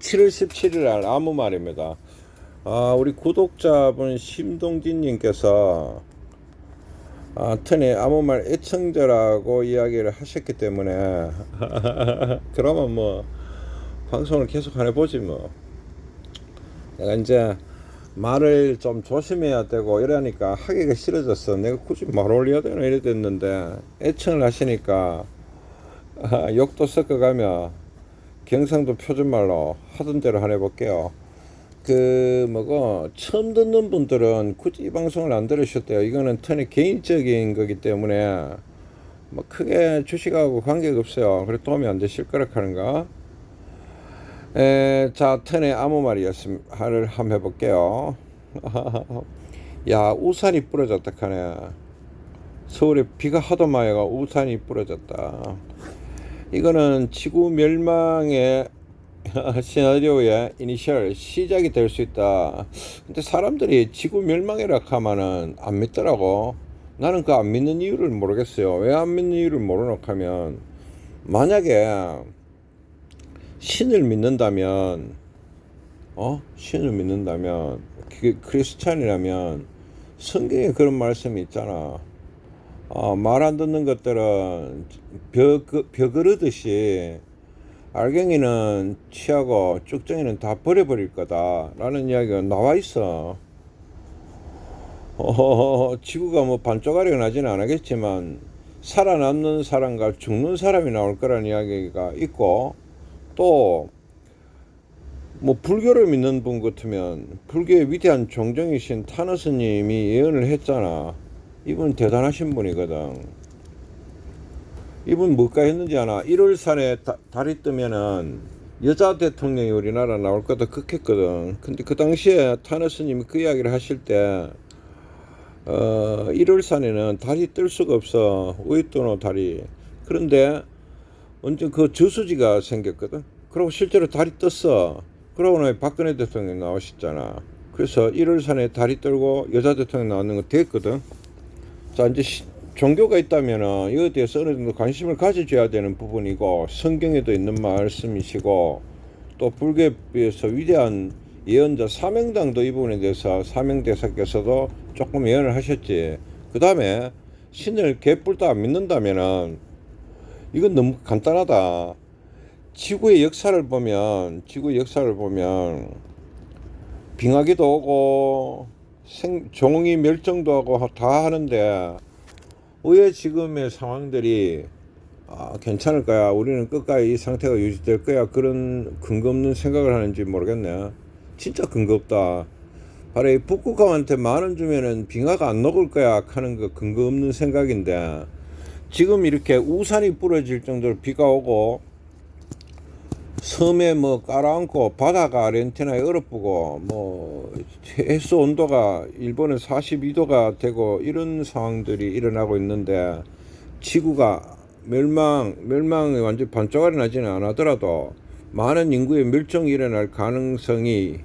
7월 17일 날 아무 말입니다. 아, 우리 구독자분 심동진님께서 아, 턴에 아무 말 애청자라고 이야기를 하셨기 때문에 그러면 뭐 방송을 계속 안 해보지 뭐 내가 이제 말을 좀 조심해야 되고 이러니까 하기가 싫어졌어 내가 굳이 말 올려야 되나 이래 됐는데 애청을 하시니까 아, 욕도 섞어가며 경상도 표준말로 하던 대로 하나 해볼게요. 그 뭐고 처음 듣는 분들은 굳이 이 방송을 안 들으셨대요. 이거는 턴의 개인적인 거기 때문에 뭐 크게 주식하고 관계가 없어요. 그래 도움이 안 되실 거라 하는가. 에, 자 턴의 아무 말이었음 하를 한번 해볼게요. 야 우산이 부러졌다 카네. 서울에 비가 하도 많이 가 우산이 부러졌다. 이거는 지구 멸망의 시나리오의 이니셜 시작이 될 수 있다. 근데 사람들이 지구 멸망이라 하면은 안 믿더라고. 나는 그 안 믿는 이유를 모르겠어요. 왜 안 믿는 이유를 모르노 하면 만약에 신을 믿는다면 어 신을 믿는다면 그게 크리스찬이라면 성경에 그런 말씀이 있잖아. 어, 말 안 듣는 것들은 벼, 벼 그르듯이 알갱이는 취하고 쭉정이는 다 버려버릴 거다 라는 이야기가 나와 있어. 어, 지구가 뭐 반쪽아리가 나지는 않겠지만 살아남는 사람과 죽는 사람이 나올 거라는 이야기가 있고 또 뭐 불교를 믿는 분 같으면 불교의 위대한 종정이신 타너스님이 예언을 했잖아 이분 대단하신 분이거든. 이분 뭐가 했는지 아나 1월살에 다, 달이 뜨면은 여자 대통령이 우리나라 나올 거다 극했거든. 근데 그 당시에 타너 스님이 그 이야기를 하실 때 어, 1월 산에는 달이 뜰 수가 없어. 우이또노 달이. 그런데 언제 그 저수지가 생겼거든. 그리고 실제로 달이 떴어. 그러고 나서 박근혜 대통령 나오셨잖아. 그래서 1월 산에 달이 떨고 여자 대통령 나오는 거 됐거든. 자 이제 시, 종교가 있다면은 이거에 대해서 어느 정도 관심을 가져줘야 되는 부분이고 성경에도 있는 말씀이시고 또 불교에 비해서 위대한 예언자 사명당도 이 부분에 대해서 사명대사께서도 조금 예언을 하셨지. 그 다음에 신을 개뿔도 안 믿는다면은 이건 너무 간단하다. 지구의 역사를 보면 지구의 역사를 보면 빙하기도 오고 생, 종이 멸종도 하고 다 하는데 왜 지금의 상황들이 아, 괜찮을 거야 우리는 끝까지 이 상태가 유지될 거야. 그런 근거 없는 생각을 하는지 모르겠네. 진짜 근거 없다. 바로 이 북극곰한테 만 원 주면은 빙하가 안 녹을 거야. 하는 거 근거 없는 생각인데 지금 이렇게 우산이 부러질 정도로 비가 오고 섬에 뭐 깔아앉고 바다가 아르헨티나에 얼어붙고 뭐 해수 온도가 일본은 42도가 되고 이런 상황들이 일어나고 있는데 지구가 멸망 멸망이 완전 반쪽알이 나지는 않았더라도 많은 인구의 멸종이 일어날 가능성이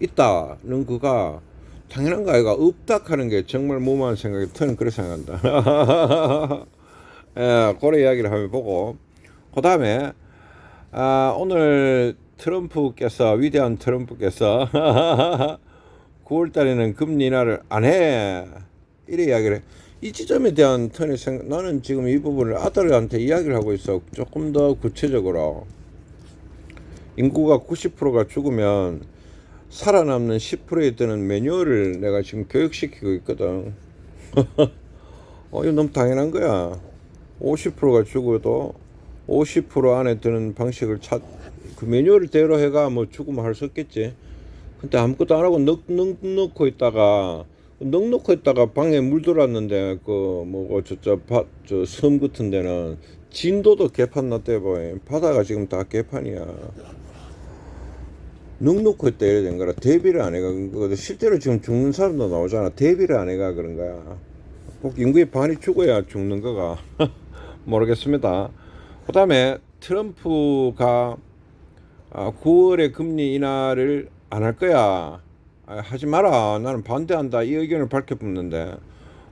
있다는 그가 당연한 거 아이가 없다 하는 게 정말 무모한 생각이 저는 그렇게 생각한다. 예, 그런 이야기를 하면 보고 그 다음에 아, 오늘 트럼프께서 위대한 트럼프께서 9월 달에는 금리 인하를 안 해. 이래 이야기를 해. 이 지점에 대한 턴의 생각 나는 지금 이 부분을 아들한테 이야기를 하고 있어. 조금 더 구체적으로 인구가 90%가 죽으면 살아남는 10%에 드는 매뉴얼을 내가 지금 교육시키고 있거든. 어, 이거 너무 당연한 거야. 50%가 죽어도 50% 안에 드는 방식을 찾, 그 매뉴얼을 대로 해가 뭐 죽으면 할 수 없겠지. 근데 아무것도 안 하고 넉, 넉, 넣고 있다가, 넉 놓고 있다가 방에 물 들어왔는데, 그, 뭐, 저 저 바, 저 섬 같은 데는 진도도 개판 났대, 보여. 바다가 지금 다 개판이야. 넉 놓고 있다 이래 된 거라. 대비를 안 해가 거거든. 실제로 지금 죽는 사람도 나오잖아. 대비를 안 해가 그런 거야. 꼭 인구의 반이 죽어야 죽는 거가. 모르겠습니다. 그 다음에 트럼프가 9월에 금리 인하를 안 할 거야. 아, 하지 마라. 나는 반대한다. 이 의견을 밝혀붙는데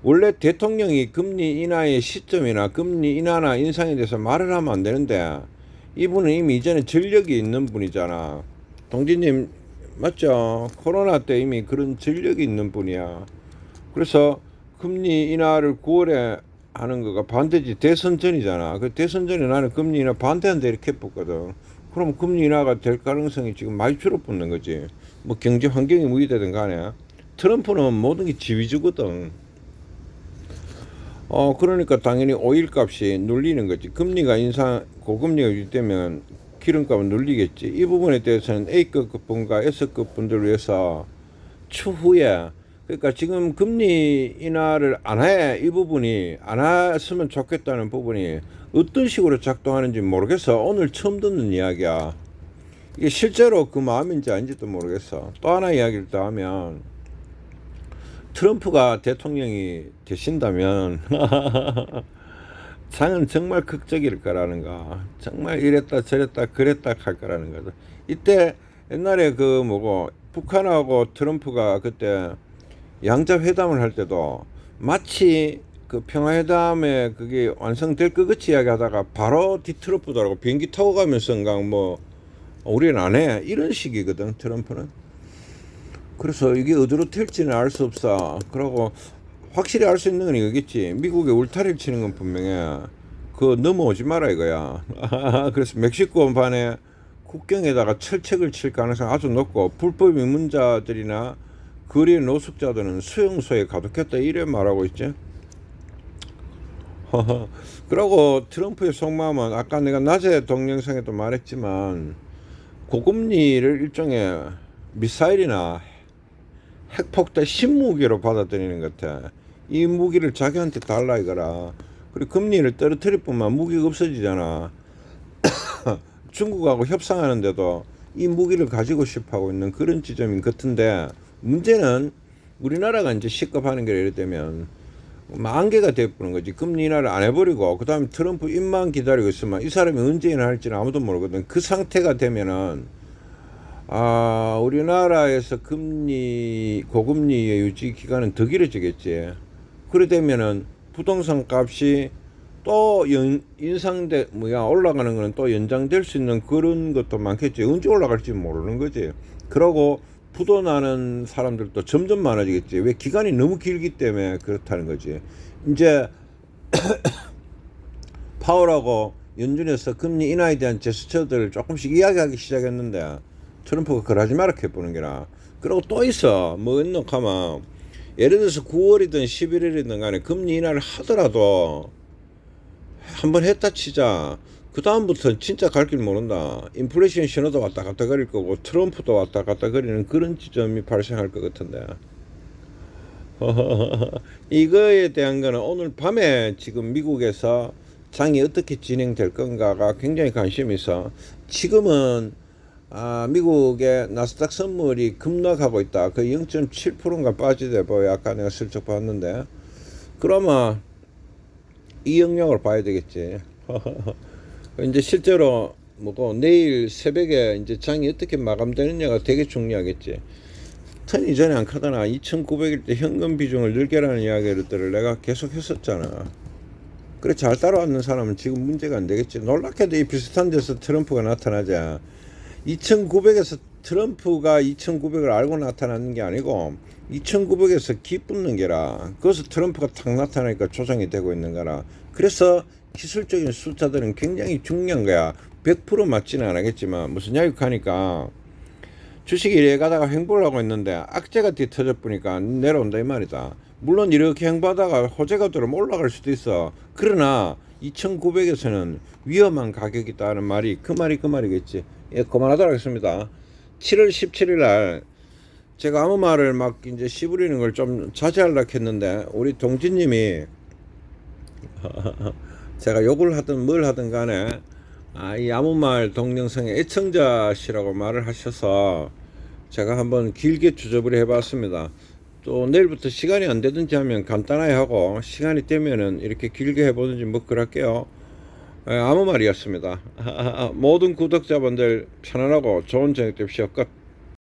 원래 대통령이 금리 인하의 시점이나 금리 인하나 인상에 대해서 말을 하면 안 되는데 이분은 이미 이전에 전력이 있는 분이잖아. 동지님 맞죠? 코로나 때 이미 그런 전력이 있는 분이야. 그래서 금리 인하를 9월에 하는 거가 반대지 대선 전이잖아. 그 대선 전에 나는 금리 인하 반대한다 이렇게 했거든. 그럼 금리 인하가 될 가능성이 지금 많이 줄어붙는 거지. 뭐 경제 환경이 무의되든 간에 트럼프는 모든 게 지위주거든. 어 그러니까 당연히 오일 값이 눌리는 거지. 금리가 인상 고금리가 유지되면 기름값은 눌리겠지. 이 부분에 대해서는 A급 분과 S급 분들을 위해서 추후에 그러니까 지금 금리 인하를 안 해 이 부분이 안 했으면 좋겠다는 부분이 어떤 식으로 작동하는지 모르겠어. 오늘 처음 듣는 이야기야. 이게 실제로 그 마음인지 아닌지도 모르겠어. 또 하나 이야기를 더 하면 트럼프가 대통령이 되신다면 장은 정말 극적일 거라는 거. 정말 이랬다 저랬다 그랬다 할 거라는 거죠. 이때 옛날에 그 뭐고 북한하고 트럼프가 그때 양자 회담을 할 때도 마치 그 평화회담에 그게 완성될 것 같이 이야기하다가 바로 뒤트럼프더라고. 비행기 타고 가면서 뭐 우리는 안 해. 이런 식이거든 트럼프는. 그래서 이게 어디로 튈지는 알 수 없어. 그러고 확실히 알 수 있는 건 이거겠지. 미국에 울타리를 치는 건 분명해. 그 넘어오지 마라 이거야. 그래서 멕시코 반에 국경에다가 철책을 칠 가능성이 아주 높고 불법 입문자들이나 거리의 노숙자들은 수용소에 가득했다 이래 말하고 있지. 그러고 트럼프의 속마음은 아까 내가 낮에 동영상에도 말했지만 고금리를 일종의 미사일이나 핵폭탄 신무기로 받아들이는 것 같아. 이 무기를 자기한테 달라 이거라. 그리고 금리를 떨어뜨릴 뿐만 무기가 없어지잖아. 중국하고 협상하는데도 이 무기를 가지고 싶어 하고 있는 그런 지점인 것 같은데 문제는 우리나라가 이제 시급하는 게 예를 들면 만개가 돼버린 거지. 금리 인하를 안 해버리고 그 다음에 트럼프 입만 기다리고 있으면 이 사람이 언제 인하할지는 아무도 모르거든. 그 상태가 되면은 아 우리나라에서 금리 고금리의 유지 기간은 더 길어지겠지. 그래 되면은 부동산 값이 또 연, 인상돼 뭐야 올라가는 거는 또 연장될 수 있는 그런 것도 많겠지. 언제 올라갈지 모르는 거지. 그러고 부도나는 사람들도 점점 많아지겠지. 왜 기간이 너무 길기 때문에 그렇다는 거지. 이제 파월하고 연준에서 금리 인하에 대한 제스처들을 조금씩 이야기하기 시작했는데 트럼프가 그러지 마라 해보는 게라. 그리고 또 있어. 뭐 있노? 가만. 예를 들어서 9월이든 11월이든 간에 금리 인하를 하더라도 한번 했다 치자. 그 다음부터는 진짜 갈 길 모른다. 인플레이션 신호도 왔다 갔다 거릴 거고 트럼프도 왔다 갔다 거리는 그런 지점이 발생할 것 같은데. 이거에 대한 거는 오늘 밤에 지금 미국에서 장이 어떻게 진행될 건가가 굉장히 관심이 있어. 지금은 아, 미국의 나스닥 선물이 급락하고 있다. 그 0.7%인가 빠지대 보여. 아까 내가 슬쩍 봤는데. 그러면 이 영역을 봐야 되겠지. 이제 실제로 뭐고 내일 새벽에 이제 장이 어떻게 마감되느냐가 되게 중요하겠지. 턴 이전에 안 카더나 2,900일 때 현금 비중을 늘게라는 이야기를 내가 계속 했었잖아. 그래 잘 따라왔는 사람은 지금 문제가 안 되겠지. 놀랍게도 이 비슷한 데서 트럼프가 나타나자 2,900에서 트럼프가 2,900을 알고 나타나는 게 아니고 2,900에서 기붙는 게라. 그래서 트럼프가 탁 나타나니까 조정이 되고 있는 거라. 그래서 기술적인 숫자들은 굉장히 중요한 거야. 100% 맞지는 않겠지만 무슨 야육하니까 주식이 이래 가다가 횡보를 하고 있는데 악재가 뒤터져 보니까 내려온다 이 말이다. 물론 이렇게 횡보하다가 호재가 들어오면 올라갈 수도 있어. 그러나 2,900에서는 위험한 가격이 있다는 말이 그 말이 그 말이겠지. 예, 그만하도록 하겠습니다. 7월 17일 날 제가 아무 말을 막 이제 씹으리는 걸 좀 자제하려고 했는데 우리 동지님이 제가 욕을 하든 뭘 하든 간에 아, 이 아무 말 동영상의 애청자시라고 말을 하셔서 제가 한번 길게 주저부리 해봤습니다. 또 내일부터 시간이 안 되든지 하면 간단하게 하고 시간이 되면은 이렇게 길게 해보든지 뭐 그럴게요. 예, 아무 말이었습니다. 모든 구독자분들 편안하고 좋은 저녁 되십시오. 끝.